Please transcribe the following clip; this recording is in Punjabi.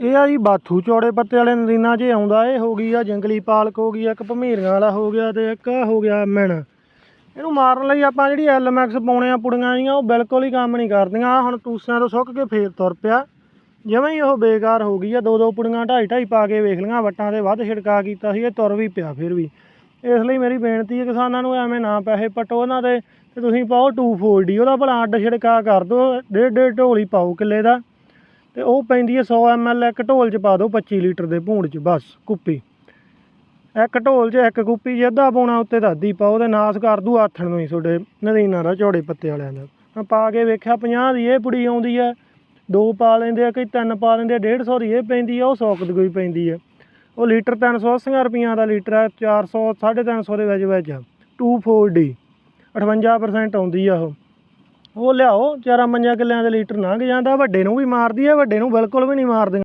ਇਹ ਆ ਜੀ ਬਾਥੂ ਚੌੜੇ ਪੱਤੇ ਵਾਲੇ ਨਦੀਨਾ 'ਚ ਆਉਂਦਾ, ਇਹ ਹੋ ਗਈ ਆ ਜੰਗਲੀ ਪਾਲਕ, ਹੋ ਗਈ ਆ ਇੱਕ ਭਮੀਰੀਆਂ ਵਾਲਾ ਹੋ ਗਿਆ ਤੇ ਇੱਕ ਹੋ ਗਿਆ ਮਿਣ ਇਹਨੂੰ ਮਾਰਨ ਲਈ ਆਪਾਂ ਜਿਹੜੀ ਐਲਐਮਐਕਸ ਪਾਉਣੇ ਆ ਪੁੜੀਆਂ ਜੀਆਂ, ਉਹ ਬਿਲਕੁਲ ਹੀ ਕੰਮ ਨਹੀਂ ਕਰਦੀਆਂ। ਆਹ ਹੁਣ ਟੂਸਿਆਂ ਤੋਂ ਸੁੱਕ ਕੇ ਫੇਰ ਤੁਰ ਪਿਆ। ਜਿਵੇਂ ਹੀ ਉਹ ਬੇਕਾਰ ਹੋ ਗਈ ਆ ਦੋ ਦੋ ਪੁੜੀਆਂ ਢਾਈ ਢਾਈ ਪਾ ਕੇ ਵੇਖ ਲਈਆਂ, ਵੱਟਾਂ ਤੇ ਵੱਧ ਛਿੜਕਾ ਕੀਤਾ ਸੀ, ਇਹ ਤੁਰ ਵੀ ਪਿਆ ਫਿਰ ਵੀ। ਇਸ ਲਈ ਮੇਰੀ ਬੇਨਤੀ ਹੈ ਕਿਸਾਨਾਂ ਨੂੰ, ਐਵੇਂ ਨਾ ਪੈਸੇ ਪਟੋ ਉਹਨਾਂ ਦੇ, ਤੇ ਤੁਸੀਂ ਪਾਓ 240 ਉਹਦਾ ਭਲਾ ਅੱਡ ਛਿੜਕਾ ਕਰ ਦਿਓ ਡੇਢ ਡੇਢ ਢੋਲ ਹੀ ਪਾਓ ਕਿੱਲੇ ਦਾ। ਤੇ ਉਹ ਪੈਂਦੀ ਹੈ 100 ml ਇੱਕ ਢੋਲ 'ਚ ਪਾ ਦਿਓ 25 ਲੀਟਰ ਦੇ ਭੂੰਡ 'ਚ, ਬਸ, ਕੁੱਪੀ। ਇੱਕ ਢੋਲ 'ਚ ਇੱਕ ਕੁੱਪੀ ਜੇ ਅੱਧਾ ਪਾਉਣਾ ਉੱਤੇ ਤਾਂ ਅੱਧੀ ਪਾਓ ਤੇ ਨਾਸ ਕਰ ਦੂ ਆਥਣ ਨੂੰ ਹੀ ਤੁਹਾਡੇ ਨਦੀਨਾਂ ਦਾ ਚੌੜੇ ਪੱਤੇ ਵਾਲਿਆਂ ਦਾ। ਮੈਂ ਪਾ ਕੇ ਵੇਖਿਆ 50 ਦੀ ਇਹ ਪੁੜੀ ਆਉਂਦੀ ਹੈ ਦੋ ਪਾ ਲੈਂਦੇ ਆ, ਕਈ ਤਿੰਨ ਪਾ ਲੈਂਦੇ ਆ 150 ਦੀ ਇਹ ਪੈਂਦੀ ਆ, ਉਹ 100 ਦੀ ਕੋਈ ਪੈਂਦੀ ਆ। ਉਹ ਲੀਟਰ 380 ਰੁਪਈਆਂ ਦਾ ਲੀਟਰ ਹੈ 400 350 ਦੇ ਵਿੱਚ ਵਿੱਚ ਆ। 240 58% ਆਉਂਦੀ ਆ ਉਹ। ਉਹ ਲਿਆਓ, ਚਾਰਾਂ ਪੰਜਾਂ ਕਿੱਲਿਆਂ ਦੇ ਲੀਟਰ ਲੰਘ ਜਾਂਦਾ, ਵੱਡੇ ਨੂੰ ਵੀ ਮਾਰਦੀ ਹੈ ਵੱਡੇ ਨੂੰ ਬਿਲਕੁਲ ਵੀ ਨਹੀਂ ਮਾਰਦੀ